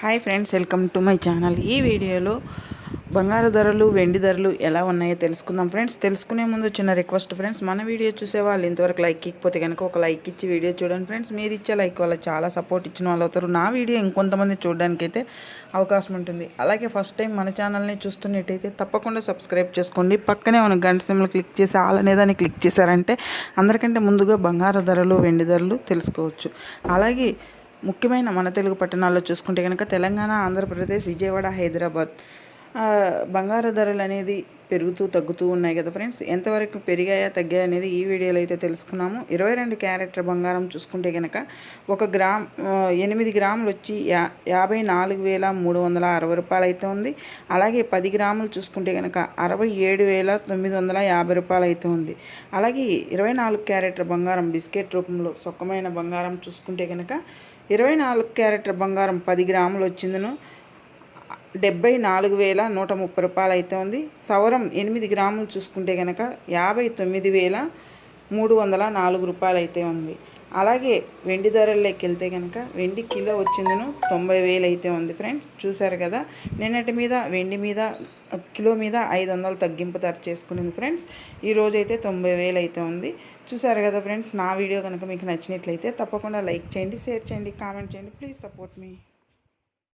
Hi friends welcome to my channel ఈ వీడియోలో బంగారు ధరలు వెండి ధరలు ఎలా ఉన్నాయో తెలుసుకుందాం ఫ్రెండ్స్ తెలుసుకునే ముందు చిన్న రిక్వెస్ట్ ఫ్రెండ్స్ మన వీడియో చూసే వాళ్ళు ఇంతవరకు లైక్ ఇకపోతే కనుక ఒక లైక్ ఇచ్చి వీడియో చూడండి ఫ్రెండ్స్ మీరు ఇచ్చే లైక్ వల్ల చాలా సపోర్ట్ ఇచ్చిన వాళ్ళు అవుతారు. నా వీడియో ఇంకొంతమంది చూడడానికి అయితే అవకాశం ఉంటుంది. అలాగే ఫస్ట్ టైం మన ఛానల్ని చూస్తున్నట్టయితే తప్పకుండా సబ్స్క్రైబ్ చేసుకోండి. పక్కనే మనం గంట సిమ్లు క్లిక్ చేసి ఆల్ అనేదాన్ని క్లిక్ చేశారంటే అందరికంటే ముందుగా బంగారు ధరలు వెండి ధరలు తెలుసుకోవచ్చు. అలాగే ముఖ్యమైన మన తెలుగు పట్టణాల్లో చూసుకుంటే కనుక తెలంగాణ ఆంధ్రప్రదేశ్ విజయవాడ హైదరాబాద్. బంగారు ధరలు అనేది పెరుగుతూ తగ్గుతూ ఉన్నాయి కదా ఫ్రెండ్స్? ఎంతవరకు పెరిగాయా తగ్గాయా అనేది ఈ వీడియోలో అయితే తెలుసుకున్నాము. ఇరవై రెండు క్యారెక్టర్ బంగారం చూసుకుంటే కనుక ఒక గ్రామ్ ఎనిమిది గ్రాములు వచ్చి యా యాభై నాలుగు వేల మూడు వందల అరవై రూపాయలు అయితే ఉంది. అలాగే పది గ్రాములు చూసుకుంటే కనుక అరవై ఏడు వేల తొమ్మిది వందల యాభై రూపాయలు అయితే ఉంది. అలాగే ఇరవై నాలుగు క్యారెట్ల బంగారం బిస్కెట్ రూపంలో సొక్కమైన బంగారం చూసుకుంటే కనుక ఇరవై నాలుగు క్యారెట్ల బంగారం పది గ్రాములు వచ్చిందను. డెబ్బై నాలుగు వేల నూట ముప్పై రూపాయలు అయితే ఉంది సవరం ఎనిమిది గ్రాములు చూసుకుంటే కనుక యాభై తొమ్మిది వేల మూడు వందల నాలుగు రూపాయలు అయితే ఉంది అలాగే వెండి ధరల్లోకి వెళ్తే కనుక వెండి కిలో వచ్చిందను తొంభై వేలు అయితే ఉంది ఫ్రెండ్స్. చూసారు కదా నిన్నటి మీద వెండి మీద కిలో మీద ఐదు వందలు తగ్గింపు ధర చేసుకునింది ఫ్రెండ్స్. ఈ రోజు అయితే తొంభై వేలు అయితే ఉంది చూసారు కదా ఫ్రెండ్స్ నా వీడియో కనుక మీకు నచ్చినట్లయితే తప్పకుండా లైక్ చేయండి షేర్ చేయండి కామెంట్ చేయండి. Please support me.